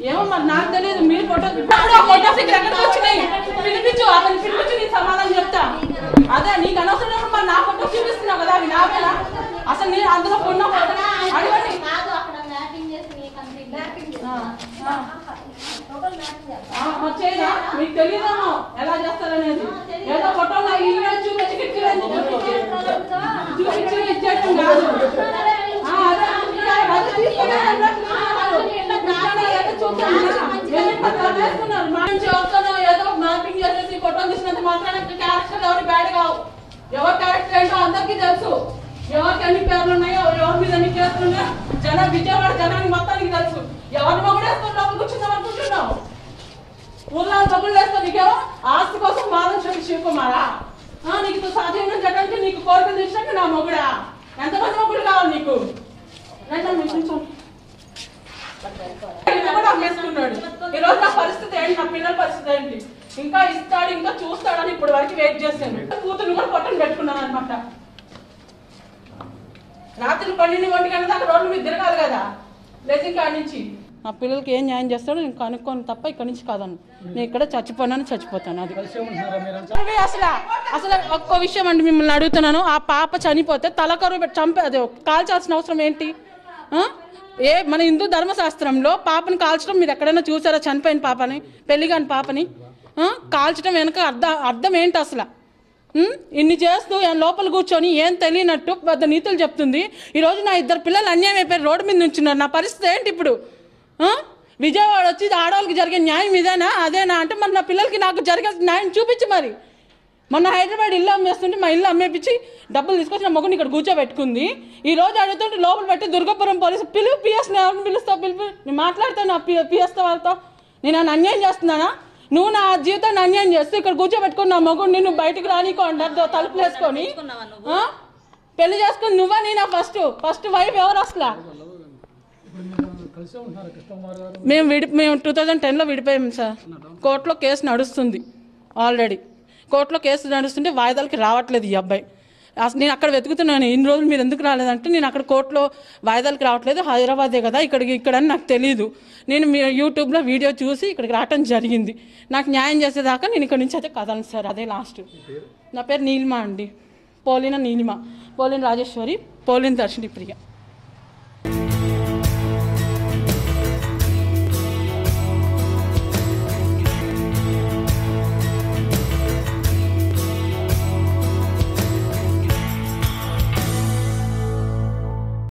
ఏమో మరి నాకు తెలియదు మీరు ఫోటో ఇప్పుడు ఫోటోస్ ఇక్కడ ఎక్కడికి వచ్చినాయి? పిలిపించు అతను పిలిపించు నీ సమాధానం చెప్తా. అదే నీకు అనవసరం మరి నా ఫోటో చూపిస్తున్నావు కదా అవి నావేనా అసలు నేను అందులో కొన్న అడగండి. చేయరా? మీకు తెలియదేమో ఎలా చేస్తారనేది. ఏదో ఫోటో నా ఇల్లు చూపించి కిటికీలో చూపించి చూపించి ఇచ్చేయటం కాదు ఆ, అదే అనుకుంటున్నారు. అదే తీసుకునే అన్నట్లు కూర్చొని ఏదో చూస్తాను. ఎందుకు అట్లా చేస్తున్నారు? మా నుంచి ఎవరితోనో ఏదో మ్యాపింగ్ చేసేసి ఫోటో తీసినంత మాత్రాన క్యారెక్టర్ ఎవరు బ్యాడ్ కావు. ఎవరి క్యారెక్టర్ ఏంటో అందరికీ తెలుసు. ఎవరికి ఎన్ని పేర్లు ఉన్నాయో ఎవరి మీద ఎన్ని కేసులు ఉన్నాయో జన విజయవాడ జనానికి మొత్తానికి తెలుసు. ఎవరి మొగుడేసుకొని లోపల కూర్చుందాం అనుకుంటున్నావు. ఊళ్ళో మొగుడు వేస్తా నీకేమో? ఆస్తి కోసం వాదం చెప్పి శివకుమారా? ఆ, నీకు సాధ్యం చెప్పడానికి నీకు కోరికలు నా మొగుడా? ఎంతమంది మొగుడు కావాలి నీకు? రండి ఈ రోజు ఏంటి నా పిల్లల పరిస్థితి ఏంటి? ఇంకా ఇస్తాడు ఇంకా చూస్తాడని ఇప్పుడు వరకు వెయిట్ చేశాను. కూతురు కూడా పొట్టను పెట్టుకున్నాను అనమాట రాత్రి పన్నెండు ఒంటి గంట దాకా రోడ్లు మీద తిరగాలి కదా. లేచి కాడి నుంచి. నా పిల్లలకి ఏం న్యాయం చేస్తాడో నేను కనుక్కోను తప్ప ఇక్కడ నుంచి కాదను. నేను ఇక్కడ చచ్చిపోనాను చచ్చిపోతాను. అది. అసలు అసలు ఒక్క విషయం అండి మిమ్మల్ని అడుగుతున్నాను. ఆ పాప చనిపోతే తలకరు పెట్టి చంపే అది కాల్చాల్సిన అవసరం ఏంటి? ఏ మన హిందూ ధర్మశాస్త్రంలో పాపని కాల్చడం మీరు ఎక్కడైనా చూసారా? చనిపోయిన పాపని పెళ్ళి కాని పాపని కాల్చడం వెనక అర్థం అర్థం ఏంటి అసలు? ఇన్ని చేస్తూ ఆయన లోపల కూర్చొని ఏం తెలియనట్టు పెద్ద నీతులు చెప్తుంది. ఈరోజు నా ఇద్దరు పిల్లలు అన్యాయం అయిపోయి రోడ్డు మీద నుంచున్నారు. నా పరిస్థితి ఏంటి ఇప్పుడు? విజయవాడ వచ్చి ఆడవాళ్ళకి జరిగే న్యాయం ఇదేనా? అదేనా? అంటే మరి నా పిల్లలకి నాకు జరిగే న్యాయం చూపించి మరి. మొన్న హైదరాబాద్ ఇల్లు అమ్మేస్తుంటే మా ఇల్లు అమ్మేపించి డబ్బులు తీసుకొచ్చిన నా ఇక్కడ కూర్చోబెట్టుకుంది. ఈ రోజు అడుగుతుంటే లోపల పెట్టి దుర్గాపురం పోలీసు పిలువు పిఎస్ ఎవరిని పిలుస్తావు పిలుపు? నేను మాట్లాడతాను నా పిఎస్తో వాళ్ళతో. నేను ఆయన అన్యాయం చేస్తున్నానా? నువ్వు నా జీవితాన్ని అన్యాయం చేస్తూ ఇక్కడ కూర్చోబెట్టుకుని నా మొగుడిని నువ్వు బయటకు రానికోండి తలుపులు వేసుకొని. పెళ్ళి చేసుకుని నువ్వా నేనా ఫస్ట్? ఫస్ట్ వైఫ్ ఎవరు అసలు? మేము విడి మేము టూ థౌజండ్ టెన్లో విడిపోయాం సార్. కోర్టులో కేసు నడుస్తుంది ఆల్రెడీ. కోర్టులో కేసు నడుస్తుంటే వాయిదాలకి రావట్లేదు ఈ అబ్బాయి. అసలు నేను అక్కడ వెతుకుతున్నాను ఇన్ని రోజులు మీరు ఎందుకు రాలేదంటే నేను అక్కడ కోర్టులో వాయిదాలకి రావట్లేదు హైదరాబాదే కదా ఇక్కడికి ఇక్కడ అని నాకు తెలియదు నేను మీ యూట్యూబ్లో వీడియో చూసి ఇక్కడికి రావటం జరిగింది. నాకు న్యాయం చేసేదాకా నేను ఇక్కడ నుంచి అయితే కదలను సార్ అదే లాస్ట్. నా పేరు నీలిమ అండి. పోలిన నీలిమ. పోలిన రాజేశ్వరి పోలిన దర్శిని ప్రియ.